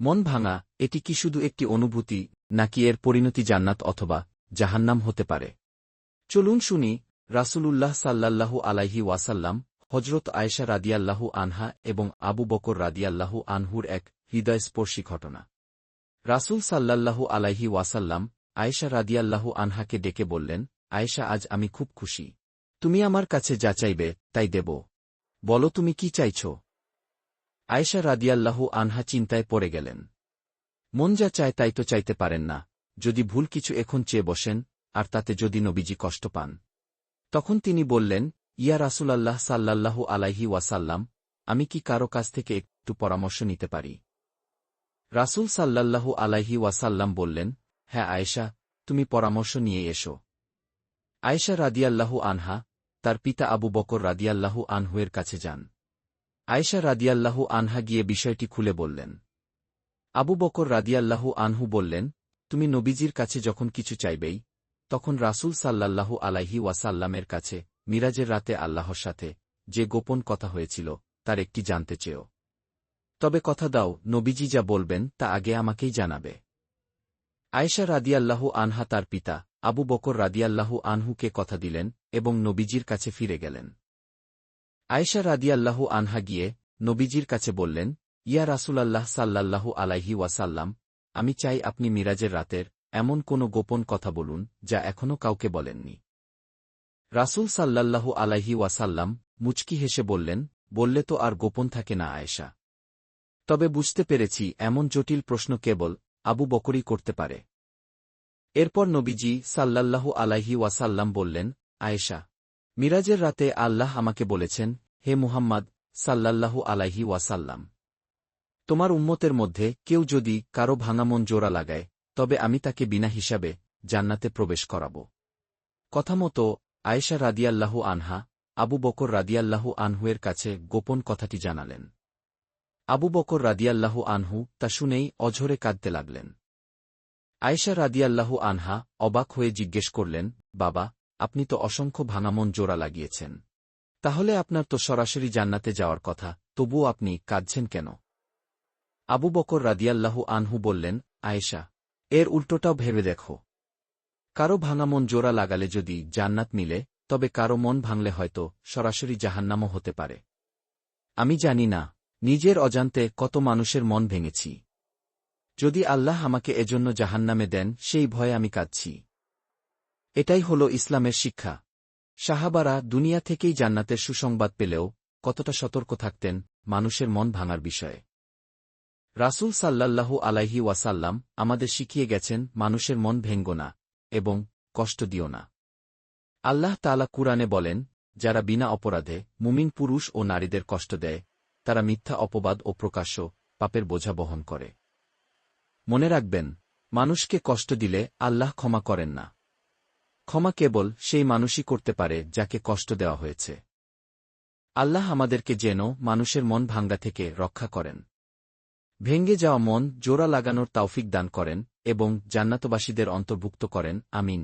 মন ভাঙা, এটি কি শুধু একটি অনুভূতি, নাকি এর পরিণতি জান্নাত অথবা জাহান্নাম হতে পারে? চলুন শুনি, রাসূলুল্লাহ সাল্লাল্লাহু আলাইহি ওয়াসাল্লাম হজরত আয়েশা রাদিয়াল্লাহু আনহা এবং আবু বকর রাদিয়াল্লাহু আনহুর এক হৃদয়স্পর্শী ঘটনা। রাসূল সাল্লাল্লাহু আলাইহি ওয়াসাল্লাম আয়েশা রাদিয়াল্লাহু আনহাকে ডেকে বললেন, আয়েশা, আজ আমি খুব খুশি। তুমি আমার কাছে যা চাইবে, তাই দেব। বলো তুমি কি চাইছ? আয়েশা রাদিয়াল্লাহু আনহা চিন্তায় পড়ে গেলেন। মন যা চায় তাই তো চাইতে পারেন না, যদি ভুল কিছু এখন চেয়ে বসেন, আর তাতে যদি নবীজি কষ্ট পান। তখন তিনি বললেন, ইয়া রাসূলাল্লাহ সাল্লাল্লাহু আলাইহি ওয়াসাল্লাম, আমি কি কারও কাছ থেকে একটু পরামর্শ নিতে পারি? রাসূল সাল্লাল্লাহু আলাইহি ওয়াসাল্লাম বললেন হ্যাঁ আয়েশা, তুমি পরামর্শ নিয়ে এসো। আয়েশা রাদিয়াল্লাহু আনহা, তার পিতা আবু বকর রাদিয়াল্লাহু আনহুয়ের কাছে যান। আয়েশা রাদিয়াল্লাহু আনহা গিয়ে বিষয়টি খুলে বললেন। আবু বকর রাদিয়াল্লাহু আনহু বললেন, তুমি নবীজির কাছে যখন কিছু চাইবেই, তখন রাসূল সাল্লাল্লাহু আলাইহি ওয়াসাল্লামের কাছে, মিরাজের রাতে আল্লাহর সাথে, যে গোপন কথা হয়েছিল, তার একটি জানতে চেয়েও তবে কথা দাও, নবীজি যা বলবেন, তা আগে আমাকেই জানাবে। আয়েশা রাদিয়াল্লাহু আনহা তার পিতা, আবু বকর রাদিয়াল্লাহু আনহুকে কথা দিলেন এবং নবীজির কাছে ফিরে গেলেন। আয়েশা রাদিয়াল্লাহু আনহা গিয়ে নবীজির কাছে বললেন, ইয়া রাসূলাল্লাহ সাল্লাল্লাহু আলাইহি ওয়াসাল্লাম, আমি চাই আপনি মিরাজের রাতের এমন কোনো গোপন কথা বলুন যা এখনও কাউকে বলেননি। রাসূল সাল্লাল্লাহু আলাইহি ওয়াসাল্লাম মুচকি হেসে বললেন, বললে তো আর গোপন থাকে না আয়েশা। তবে বুঝতে পেরেছি এমন জটিল প্রশ্ন কেবল আবু বকরই করতে পারে। এরপর নবীজি সাল্লাল্লাহু আলাইহি ওয়াসাল্লাম বললেন, আয়েশা মিরাজের রাতে আল্লাহ আমাকে বলেছেন, হে মুহাম্মদ, সাল্লাল্লাহু আলাইহি ওয়াসাল্লাম। তোমার উম্মতের মধ্যে কেউ যদি কারও ভাঙামন জোড়া লাগায়, তবে আমি তাকে বিনা হিসাবে জান্নাতে প্রবেশ করাব। কথা মতো, আয়েশা রাদিয়াল্লাহু আনহা, আবু বকর রাদিয়াল্লাহু আনহুয়ের কাছে গোপন কথাটি জানালেন। আবু বকর রাদিয়াল্লাহু আনহু তা শুনেই অঝরে কাঁদতে লাগলেন। আয়েশা রাদিয়াল্লাহু আনহা অবাক হয়ে জিজ্ঞেস করলেন, বাবা আপনি তো অসংখ্য ভাঙামন জোড়া লাগিয়েছেন। তাহলে আপনার তো সরাসরি জান্নাতে যাওয়ার কথা, তবুও আপনি কাঁদছেন কেন? আবু বকর রাদিয়াল্লাহু আনহু বললেন, আয়েশা, এর উল্টোটাও ভেবে দেখো। কারও ভাঙা মন জোড়া লাগালে যদি জান্নাত মিলে, তবে কারও মন ভাঙলে হয়তো সরাসরি জাহান্নামও হতে পারে। আমি জানি না, নিজের অজান্তে কত মানুষের মন ভেঙেছি। যদি আল্লাহ আমাকে এজন্য জাহান্নামে দেন, সেই ভয়ে আমি কাঁদছি। এটাই হল ইসলামের শিক্ষা। সাহাবারা দুনিয়া থেকেই জান্নাতের সুসংবাদ পেলেও কতটা সতর্ক থাকতেন মানুষের মন ভাঙার বিষয়ে। রাসূল সাল্লাল্লাহু আলাইহি ওয়াসাল্লাম আমাদের শিখিয়ে গেছেন, মানুষের মন ভেঙ্গ না এবং কষ্ট দিও না। আল্লাহ তালা কুরআনে বলেন, যারা বিনা অপরাধে মুমিন পুরুষ ও নারীদের কষ্ট দেয়, তারা মিথ্যা অপবাদ ও প্রকাশ্য পাপের বোঝা বহন করে। মনে রাখবেন, মানুষকে কষ্ট দিলে আল্লাহ ক্ষমা করেন না। ক্ষমা কেবল সেই মানুষই করতে পারে যাকে কষ্ট দেওয়া হয়েছে। আল্লাহ আমাদেরকে যেন মানুষের মন ভাঙ্গা থেকে রক্ষা করেন। ভেঙ্গে যাওয়া মন জোড়া লাগানোর তাওফিক দান করেন এবং জান্নাতবাসীদের অন্তর্ভুক্ত করেন। আমিন।